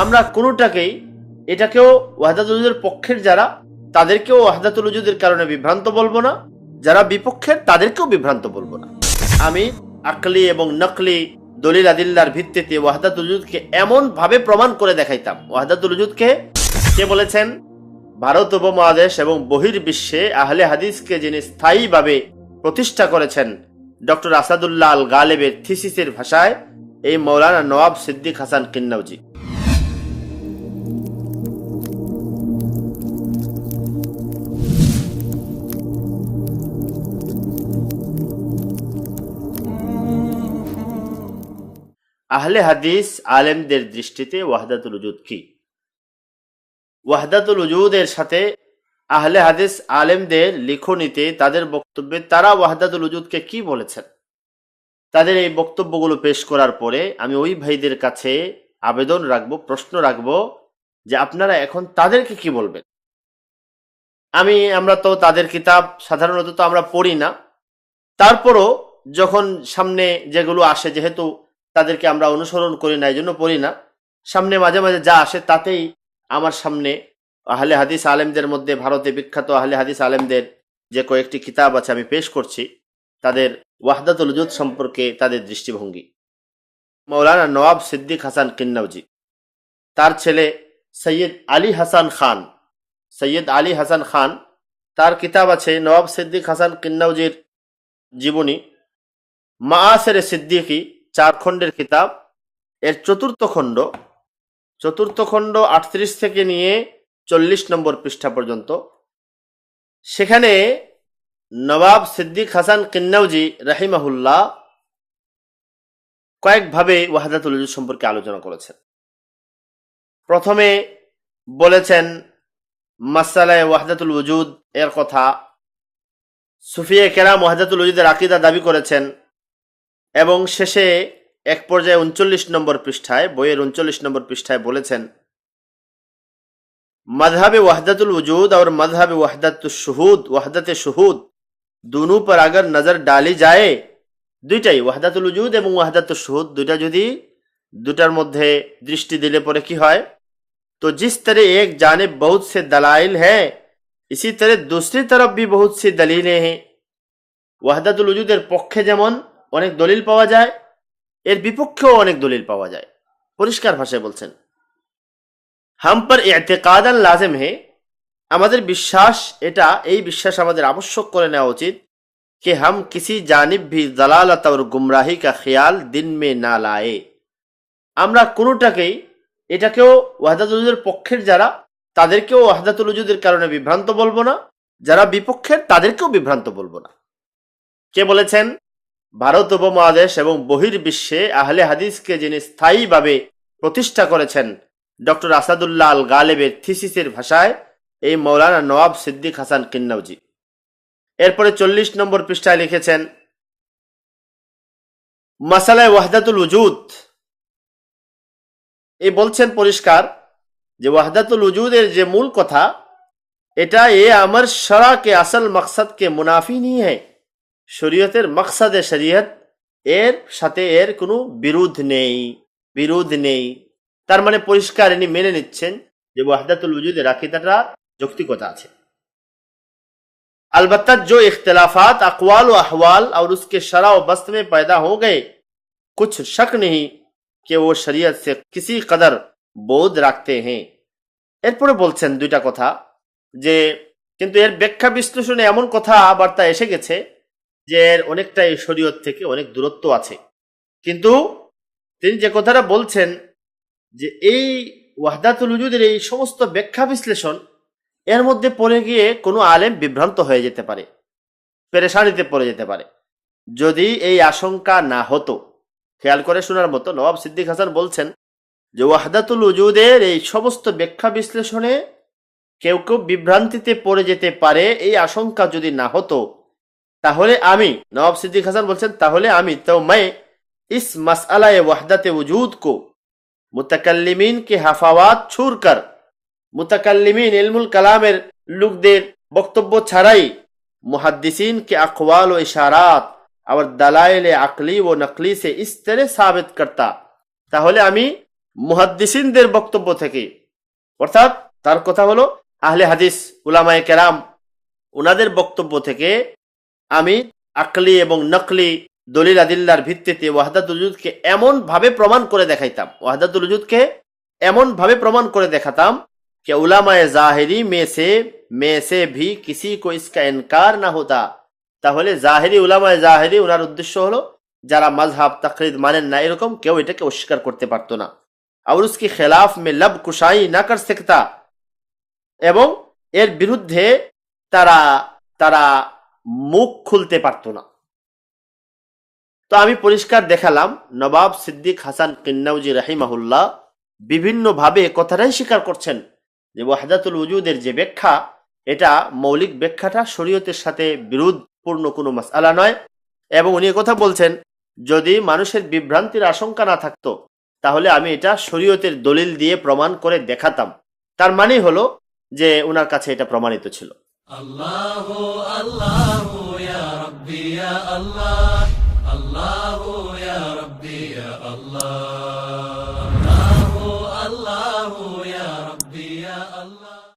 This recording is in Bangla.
আমরা কোনোটাকেই এটাকেও ওয়াহদাতুলুজুদের পক্ষের যারা, তাদেরকেও ওয়াহদাতুল উজুদের কারণে বিভ্রান্ত বলব না। যারা বিপক্ষের, তাদেরকেও বিভ্রান্ত বলব না। আমি আকলি এবং নকলি দলিল আদিল্লার ভিত্তিতে ওয়াহদাতুল উজুদকে এমন ভাবে প্রমাণ করে দেখাইতাম। ওয়াহদাতুলুজুদকে কে বলেছেন? ভারত উপমহাদেশ এবং বহির্বিশ্বে আহলে হাদিসকে যিনি স্থায়ীভাবে প্রতিষ্ঠা করেছেন, ডক্টর আসাদুল্লাহ আল গালেবের থিসিসের ভাষায়, এই মৌলানা নওয়াব সিদ্দিক হাসান কিন্নাউজি। আহলে হাদিস আলেমদের দৃষ্টিতে ওয়াহদাতুল উজুদ কি? ওয়াহদাতুল উজুদের সাথে আহলে হাদিস আলেমদের লিখনিতে তাদের বক্তব্যে তারা ওয়াহদাতুল উজুদকে কি বলেছেন? তাদের এই বক্তব্যগুলো পেশ করার পরে আমি ওই ভাইদের কাছে আবেদন রাখব, প্রশ্ন রাখব যে আপনারা এখন তাদেরকে কি বলবেন? আমি, আমরা তো তাদের কিতাব সাধারণত তো আমরা পড়ি না। তারপরও যখন সামনে যেগুলো আসে, যেহেতু তাদেরকে আমরা অনুসরণ করি না এই জন্য পড়ি না। সামনে মাঝে মাঝে যা আসে তাতেই আমার সামনে আহলে হাদিস আলেমদের মধ্যে, ভারতে বিখ্যাত আহলে হাদিস আলেমদের যে কয়েকটি কিতাব আছে আমি পেশ করছি, তাদের ওয়াহদাতুল উজুদ সম্পর্কে তাদের দৃষ্টিভঙ্গি। মৌলানা নওয়াব সিদ্দিক হাসান কিন্নাউজি তার ছেলে সৈয়দ আলী হাসান খান, সৈয়দ আলী হাসান খান, তার কিতাব আছে নওয়াব সিদ্দিক হাসান কিন্নাউজির জীবনী মা মাআসের সিদ্দিকি চার খণ্ডের কিতাব এর চতুর্থ খণ্ড চতুর্থ খণ্ড আটত্রিশ থেকে নিয়ে চল্লিশ নম্বর পৃষ্ঠা পর্যন্ত। সেখানে নবাব সিদ্দিক হাসান কিন্নাউজি রাহিমাহুল্লাহ কয়েকভাবে ওয়াহাদাতুল উজুদ সম্পর্কে আলোচনা করেছেন। প্রথমে বলেছেন, মাসালায় ওয়াহাদাতুল উজুদ এর কথা। সুফিয়া কেরাম ওয়াহদাতুল উজুদের আকিদা দাবি করেছেন এবং শেষে এক পর্যায়ে উনচল্লিশ নম্বর পৃষ্ঠায় বইয়ের উনচল্লিশ নম্বর পৃষ্ঠায় বলেছেন मजहब वहदतुल वजूद और मजहब वहदत शहूद वहदत शहूद दोनों पर अगर नजर डाली যায় দুইটাই ওয়াহদাতুল উজুদ এবং ওয়াহদাত শুহুদ দুইটা যদি দুটার মধ্যে দৃষ্টি দিলে পরে কি হয় तो जिस तरह एक जानब बहुत से दलाइल है इसी तरह दूसरी तरफ भी बहुत सी दलीलें हैं ওয়াহদাতুল উজুদের পক্ষে যেমন অনেক দলিল পাওয়া যায় এর বিপক্ষেও অনেক দলিল পাওয়া যায় পরিষ্কার ভাষায় বলছেন হাম পর এতেকাদান লাজেম হে আমাদের বিশ্বাস এটা এই বিশ্বাস আমাদের আবশ্যক করে নেওয়া উচিত कि हम किसी জানিব भी दलालत और गुमराही का ख्याल दिन में ना लाए আমরা কোনোটাকেই এটাকেও ওয়াহদাতুল উজুদের পক্ষের যারা তাদেরকেও ওয়াহদাতুল উজুদের কারণে বিভ্রান্ত বলবো না যারা বিপক্ষের তাদেরকেও বিভ্রান্ত বলবো না কে বলেছেন ভারত উপমহাদেশ এবং বহির্বিশ্বে আহলে হাদিসকে যিনি স্থায়ীভাবে প্রতিষ্ঠা করেছেন, ডক্টর আসাদুল্লাহ আল গালেবের থিসিসের ভাষায়, এই মৌলানা নওয়াব সিদ্দিক হাসান কিন্নাউজি এরপরে চল্লিশ নম্বর পৃষ্ঠায় লিখেছেন, মাসালায় ওয়াহদাতুল উজুদ। এই বলছেন পরিষ্কার যে ওয়াহদাতুল উজুদের যে মূল কথা, এটা এ আমার শরা কে আসল মকসদ কে মুনাফি নিয়ে হ্যাঁ শরীয়তের মকসাদে শরীয়ত এর সাথে এর কোনো বিরোধ নেই বিরোধ নেই তার মানে পরিষ্কার ইনি মেনে নিচ্ছেন যে ওয়াহদাতুল উজুদের আকিদাটা যৌক্তিকতা আছে अलबत्त जो इख्तलाफात अकवाल व अहवाल और उसके शरा व बस्त में पैदा हो गए कुछ शक नहीं कि वो शरीयत से किसी कदर বোধ রাখতে হ্যাঁ এরপরে বলছেন দুইটা কথা যে কিন্তু এর ব্যাখ্যা বিশ্লেষণে এমন কথা বার্তা এসে গেছে যে অনেকটাই শরীয়ত থেকে অনেক দূরত্ব আছে। কিন্তু তিনি যে কথাটা বলছেন যে এই ওয়াহদাতুল উজুদের এই সমস্ত ব্যাখ্যা বিশ্লেষণ, এর মধ্যে পড়ে গিয়ে কোনো আলেম বিভ্রান্ত হয়ে যেতে পারে, পেরেশানিতে পড়ে যেতে পারে। যদি এই আশঙ্কা না হতো, খেয়াল করে শোনার মতো নবাব সিদ্দিক হাসান বলছেন যে ওয়াহদাতুল উজুদের এই সমস্ত ব্যাখ্যা বিশ্লেষণে কেউ কেউ বিভ্রান্তিতে পড়ে যেতে পারে, এই আশঙ্কা যদি না হতো তাহলে আমি নবাব সিদ্দিক হাসান বলছেন তাহলে আমি তো मैं इस मसला वहदत वजूद को मुतकल्लिमीन के हफावात छूर कर মুতাকাল্লিমিন ইলমুল কালামের লোকদের বক্তব্য ছাড়াই মুহাদ্দিসিন के अकवाल व इशारात और दलाइल अकली व नकली से इस तरह साबित करता তাহলে আমি মুহাদ্দিসিনদের বক্তব্য থেকে অর্থাৎ তার কথা হলো আহলে হাদিস উলামায়ে কেরাম ওনাদের বক্তব্য থেকে আমি আকলি এবং নকলি দলিল আদিল্লার ভিত্তিতে ওয়াহদাতুল উজুদকে এমন ভাবে প্রমাণ করে দেখাইতাম ওয়াহদাতুল উজুদকে এমন ভাবে প্রমাণ করে দেখাতাম कि उलामाए जाहिरी में से में से भी किसी को इसका इनकार ना होता তাহলে জাহেরি উলামায়ে জাহেরি ওনার উদ্দেশ্য হলো যারা মজহাব তাকরিদ মানেন না এরকম কেউ এটাকে অস্বীকার করতে পারতো না আর উসকি খেলাফ মে লব কুশাই না কর सकता এবং এর বিরুদ্ধে তারা তারা মুখ খুলতে পারতো না। তো আমি পরিষ্কার দেখালাম, নবাব সিদ্দিক হাসান কিন্নাউজি রাহিমাহুল্লাহ বিভিন্নভাবে কথাটাই স্বীকার করছেন যে ওয়াহদাতুল উজুদের যে ব্যাখ্যা, এটা মৌলিক ব্যাখ্যাটা শরীয়তের সাথে বিরোধপূর্ণ কোনো মাসআলা নয় এবং উনি কথা বলছেন, যদি মানুষের বিভ্রান্তির আশঙ্কা না থাকতো, তাহলে আমি এটা শরীয়তের দলিল দিয়ে প্রমাণ করে দেখাতাম। তার মানে হলো যে ওনার কাছে এটা প্রমাণিত ছিল। الله الله يا ربي يا الله الله يا ربي يا الله